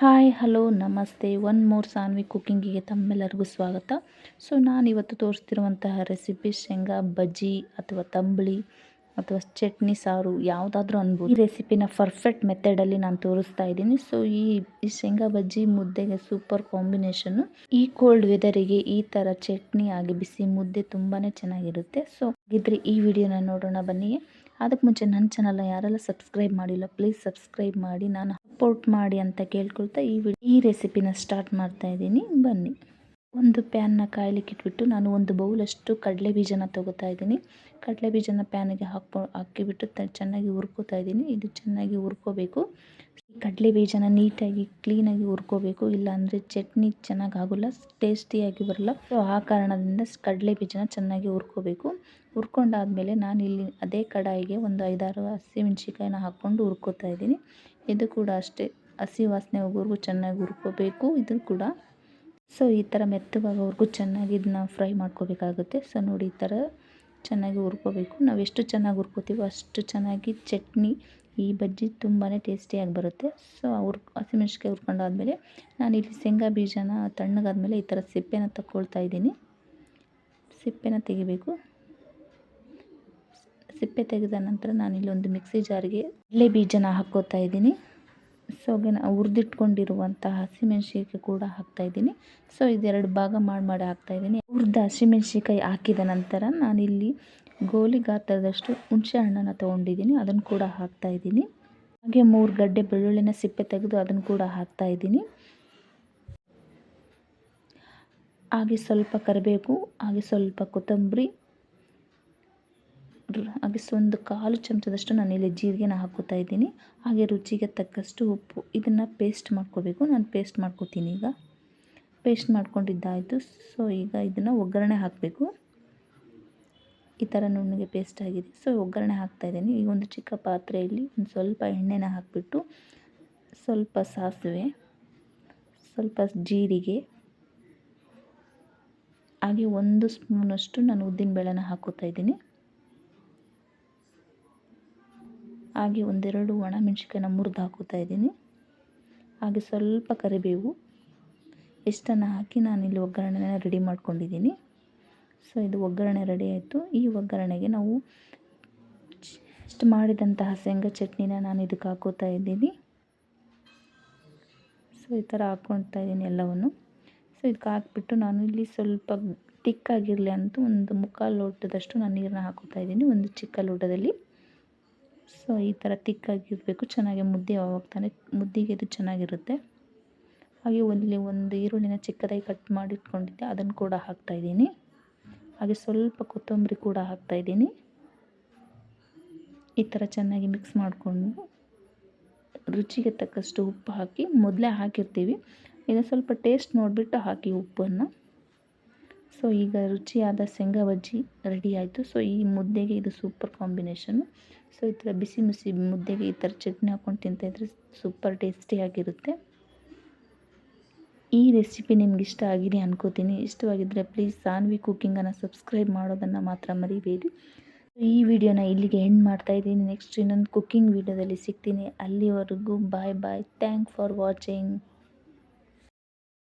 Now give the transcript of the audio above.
Hi, hello, ನಮಸ್ತೆ. One more Saanvi ಕುಕ್ಕಿಂಗಿಗೆ ತಮ್ಮೆಲ್ಲರಿಗೂ ಸ್ವಾಗತ. ಸೊ, ನಾನಿವತ್ತು ತೋರಿಸ್ತಿರುವಂತಹ ರೆಸಿಪಿ ಶೇಂಗಾ ಬಜ್ಜಿ ಅಥವಾ ತಂಬಳಿ ಅಥವಾ ಚಟ್ನಿ ಸಾರು ಯಾವುದಾದ್ರೂ ಅನ್ಬೋದು. ಈ ರೆಸಿಪಿನ ಪರ್ಫೆಕ್ಟ್ ಮೆಥಡಲ್ಲಿ ನಾನು ತೋರಿಸ್ತಾ ಇದ್ದೀನಿ. ಸೊ, ಈ ಈ ಶೇಂಗಾ ಬಜ್ಜಿ ಮುದ್ದೆಗೆ ಸೂಪರ್ ಕಾಂಬಿನೇಷನ್ನು ಈ ಕೋಲ್ಡ್ ವೆದರಿಗೆ ಈ ಥರ ಚಟ್ನಿ ಆಗಿ ಬಿಸಿ ಮುದ್ದೆ ತುಂಬಾ ಚೆನ್ನಾಗಿರುತ್ತೆ. ಸೊ, ಹಾಗಿದ್ರೆ ಈ ವಿಡಿಯೋನ ನೋಡೋಣ ಬನ್ನಿ. ಅದಕ್ಕೆ ಮುಂಚೆ ನನ್ನ ಚಾನಲ್ನ ಯಾರೆಲ್ಲ ಸಬ್ಸ್ಕ್ರೈಬ್ ಮಾಡಿಲ್ಲ ಪ್ಲೀಸ್ ಸಬ್ಸ್ಕ್ರೈಬ್ ಮಾಡಿ. ನಾನು ಸಪೋರ್ಟ್ ಮಾಡಿ ಅಂತ ಕೇಳ್ಕೊಳ್ತಾ ಈ ವಿಡಿಯೋ ಈ ರೆಸಿಪಿನ ಸ್ಟಾರ್ಟ್ ಮಾಡ್ತಾ ಇದ್ದೀನಿ. ಬನ್ನಿ. ಒಂದು ಪ್ಯಾನ್ನ ಕಾಯಲಿಕ್ಕೆ ಇಟ್ಬಿಟ್ಟು ನಾನು ಒಂದು ಬೌಲಷ್ಟು ಕಡಲೆ ಬೀಜನ ತೊಗೋತಾ ಇದ್ದೀನಿ. ಕಡಲೆ ಬೀಜನ ಪ್ಯಾನಿಗೆ ಹಾಕ್ಬೋ ಹಾಕಿಬಿಟ್ಟು ಚೆನ್ನಾಗಿ ಹುರ್ಕೋತಾ ಇದ್ದೀನಿ. ಇದು ಚೆನ್ನಾಗಿ ಹುರ್ಕೋಬೇಕು. ಕಡಲೆ ಬೀಜನ ನೀಟಾಗಿ, ಕ್ಲೀನಾಗಿ ಹುರ್ಕೋಬೇಕು. ಇಲ್ಲಾಂದರೆ ಚಟ್ನಿ ಚೆನ್ನಾಗಿ ಆಗೋಲ್ಲ ಟೇಸ್ಟಿಯಾಗಿ ಬರಲ್ಲ. ಸೊ ಆ ಕಾರಣದಿಂದ ಕಡಲೆ ಬೀಜನ ಚೆನ್ನಾಗಿ ಹುರ್ಕೋಬೇಕು. ಹುರ್ಕೊಂಡಾದಮೇಲೆ ನಾನು ಇಲ್ಲಿ ಅದೇ ಕಡಾಯಿಗೆ ಒಂದು ಐದಾರು ಹಸಿಮೆಣ್ಸಿಕಾಯಿನ ಹಾಕ್ಕೊಂಡು ಹುರ್ಕೋತಾ ಇದ್ದೀನಿ. ಇದು ಕೂಡ ಅಷ್ಟೇ. ಹಸಿ ವಾಸನೆ ಹೋಗೋವರೆಗೂ ಚೆನ್ನಾಗಿ ಹುರ್ಕೋಬೇಕು ಇದು ಕೂಡ. ಸೊ ಈ ಥರ ಮೆತ್ತಗಾಗೋವರೆಗೂ ಚೆನ್ನಾಗಿ ಇದನ್ನ ಫ್ರೈ ಮಾಡ್ಕೋಬೇಕಾಗುತ್ತೆ. ಸೊ ನೋಡಿ ಈ ಥರ ಚೆನ್ನಾಗಿ ಹುರ್ಕೋಬೇಕು. ನಾವು ಎಷ್ಟು ಚೆನ್ನಾಗಿ ಹುರ್ಕೋತೀವೋ ಅಷ್ಟು ಚೆನ್ನಾಗಿ ಚಟ್ನಿ ಈ ಬಜ್ಜಿ ತುಂಬಾ ಟೇಸ್ಟಿಯಾಗಿ ಬರುತ್ತೆ. ಸೊ ಅವ್ರು ಹಸಿಮೆಣ್ಸಿಕಾಯಿ ಹುರ್ಕೊಂಡಾದ್ಮೇಲೆ ನಾನು ಇಲ್ಲಿ ಶೇಂಗಾ ಬೀಜನ ತಣ್ಣಗಾದ್ಮೇಲೆ ಈ ಥರ ಸಿಪ್ಪೆನ ತಗೊಳ್ತಾ ಇದ್ದೀನಿ. ಸಿಪ್ಪೆನ ತೆಗಿಬೇಕು. ಸಿಪ್ಪೆ ತೆಗೆದ ನಂತರ ನಾನಿಲ್ಲಿ ಒಂದು ಮಿಕ್ಸಿ ಜಾರಿಗೆ ಎಲೆ ಬೀಜನ ಹಾಕ್ಕೋತಾ ಇದ್ದೀನಿ. ಸೊ ಹುರಿದಿಟ್ಕೊಂಡಿರುವಂತಹ ಹಸಿಮೆಣ್ಸಿಕಾಯಿ ಕೂಡ ಹಾಕ್ತಾಯಿದ್ದೀನಿ ಸೊ ಇದೆರಡು ಭಾಗ ಮಾಡಿ ಮಾಡಿ ಹಾಕ್ತಾಯಿದ್ದೀನಿ ಹುರಿದ ಹಸಿಮೆಣ್ಸಿಕಾಯಿ ಹಾಕಿದ ನಂತರ ನಾನಿಲ್ಲಿ ಗೋಲಿ ಗಾತ್ರದಷ್ಟು ಹುಣಸೆ ಹಣ್ಣನ್ನು ತೊಗೊಂಡಿದ್ದೀನಿ, ಅದನ್ನು ಕೂಡ ಹಾಕ್ತಾ ಇದ್ದೀನಿ. ಹಾಗೆ ಮೂರು ಗಡ್ಡೆ ಬೆಳ್ಳುಳ್ಳಿನ ಸಿಪ್ಪೆ ತೆಗೆದು ಅದನ್ನು ಕೂಡ ಹಾಕ್ತಾ ಇದ್ದೀನಿ. ಹಾಗೆ ಸ್ವಲ್ಪ ಕರಿಬೇಕು ಹಾಗೆ ಸ್ವಲ್ಪ ಕೊತ್ತಂಬರಿ, ಹಾಗೆ ಒಂದು ಕಾಲು ಚಮಚದಷ್ಟು ನಾನು ಇಲ್ಲಿ ಜೀರಿಗೆನ ಹಾಕೋತಾ ಇದ್ದೀನಿ. ಹಾಗೆ ರುಚಿಗೆ ತಕ್ಕಷ್ಟು ಉಪ್ಪು. ಇದನ್ನು ಪೇಸ್ಟ್ ಮಾಡ್ಕೋಬೇಕು. ನಾನು ಪೇಸ್ಟ್ ಮಾಡ್ಕೋತೀನಿ ಈಗ. ಪೇಸ್ಟ್ ಮಾಡ್ಕೊಂಡಿದ್ದಾಯಿತು. ಸೊ ಈಗ ಇದನ್ನು ಒಗ್ಗರಣೆ ಹಾಕಬೇಕು. ಈ ಥರ ನುಣ್ಣಗೆ ಪೇಸ್ಟ್ ಆಗಿದೆ. ಸೊ ಒಗ್ಗರಣೆ ಹಾಕ್ತಾಯಿದ್ದೀನಿ ಈಗ ಒಂದು ಚಿಕ್ಕ ಪಾತ್ರೆಯಲ್ಲಿ ಒಂದು ಸ್ವಲ್ಪ ಎಣ್ಣೆನ ಹಾಕಿಬಿಟ್ಟು ಸ್ವಲ್ಪ ಸಾಸಿವೆ, ಸ್ವಲ್ಪ ಜೀರಿಗೆ, ಹಾಗೆ ಒಂದು ಸ್ಪೂನಷ್ಟು ನಾನು ಉದ್ದಿನಬೇಳೆನ ಹಾಕೋತಾ ಇದ್ದೀನಿ. ಹಾಗೆ ಒಂದೆರಡು ಒಣಮೆಣ್ಸಿಕಾಯಿನ ಮುರಿದು ಹಾಕೋತಾ ಇದ್ದೀನಿ. ಹಾಗೆ ಸ್ವಲ್ಪ ಕರಿಬೇವು ಇಷ್ಟನ್ನು ಹಾಕಿ ನಾನಿಲ್ಲಿ ಒಗ್ಗರಣೆನ ರೆಡಿ ಮಾಡ್ಕೊಂಡಿದ್ದೀನಿ. ಸೊ, ಇದು ಒಗ್ಗರಣೆ ರೆಡಿ ಆಯಿತು. ಈ ಒಗ್ಗರಣೆಗೆ ನಾವು ಇಷ್ಟು ಮಾಡಿದಂತಹ ಶೇಂಗಾ ಚಟ್ನಿನ ನಾನು ಇದಕ್ಕೆ ಹಾಕೋತಾ ಇದ್ದೀನಿ. ಸೊ, ಈ ಥರ ಹಾಕ್ಕೊಳ್ತಾ ಇದ್ದೀನಿ ಎಲ್ಲವನ್ನು. ಸೊ, ಇದಕ್ಕೆ ಹಾಕ್ಬಿಟ್ಟು ನಾನು ಇಲ್ಲಿ ಸ್ವಲ್ಪ ತಿಕ್ಕಾಗಿರಲಿ ಅಂತ ಒಂದು ಮುಕ್ಕಾಲು ಲೋಟದಷ್ಟು ನಾನು ನೀರನ್ನ ಹಾಕೋತಾ ಇದ್ದೀನಿ ಒಂದು ಚಿಕ್ಕ ಲೋಟದಲ್ಲಿ. ಸೊ, ಈ ಥರ ತಿಕ್ಕಾಗಿರಬೇಕು ಚೆನ್ನಾಗಿ ಮುದ್ದೆ ಹೋಗ್ತಾನೆ ತಾನೇ ಮುದ್ದೆಗೆ ಇದು ಚೆನ್ನಾಗಿರುತ್ತೆ. ಹಾಗೆ ಒಂದು ಒಂದು ಈರುಳ್ಳಿನ ಚಿಕ್ಕದಾಗಿ ಕಟ್ ಮಾಡಿ ಇಟ್ಕೊಂಡಿದ್ದೆ. ಅದನ್ನು ಕೂಡ ಹಾಕ್ತಾಯಿದ್ದೀನಿ ಹಾಗೆ ಸ್ವಲ್ಪ ಕೊತ್ತಂಬರಿ ಕೂಡ ಹಾಕ್ತಾಯಿದ್ದೀನಿ ಈ ಥರ ಚೆನ್ನಾಗಿ ಮಿಕ್ಸ್ ಮಾಡಿಕೊಂಡು ರುಚಿಗೆ ತಕ್ಕಷ್ಟು ಉಪ್ಪು ಹಾಕಿ ಮೊದಲೇ ಹಾಕಿರ್ತೀವಿ. ಇನ್ನು ಸ್ವಲ್ಪ ಟೇಸ್ಟ್ ನೋಡಿಬಿಟ್ಟು ಹಾಕಿ ಉಪ್ಪನ್ನು. ಸೊ ಈಗ ರುಚಿಯಾದ ಶೇಂಗಾ ಬಜ್ಜಿ ರೆಡಿ ಆಯಿತು. ಸೊ ಈ ಮುದ್ದೆಗೆ ಇದು ಸೂಪರ್ ಕಾಂಬಿನೇಷನು ಸೊ ಈ ಥರ ಬಿಸಿ ಬಿಸಿ ಮುದ್ದೆಗೆ ಈ ಥರ ಚಟ್ನಿ ಹಾಕ್ಕೊಂಡು ತಿಂತಾಯಿದ್ರೆ ಸೂಪರ್ ಟೇಸ್ಟಿಯಾಗಿರುತ್ತೆ ಈ ರೆಸಿಪಿ ನಿಮ್ಗೆ ಇಷ್ಟ ಆಗಿದೆ ಅನ್ಕೋತೀನಿ. ಇಷ್ಟವಾಗಿದ್ದರೆ ಪ್ಲೀಸ್ ಸಾನ್ವಿ ಕುಕ್ಕಿಂಗನ್ನು ಸಬ್ಸ್ಕ್ರೈಬ್ ಮಾಡೋದನ್ನು ಮಾತ್ರ ಮರಿಬೇಡಿ. ಈ ವಿಡಿಯೋನ ಇಲ್ಲಿಗೆ ಎಂಡ್ ಮಾಡ್ತಾ ಇದ್ದೀನಿ. ನೆಕ್ಸ್ಟ್ ಇನ್ನೊಂದು ಕುಕ್ಕಿಂಗ್ ವಿಡಿಯೋದಲ್ಲಿ ಸಿಗ್ತೀನಿ. ಅಲ್ಲಿವರೆಗೂ bye bye thank for watching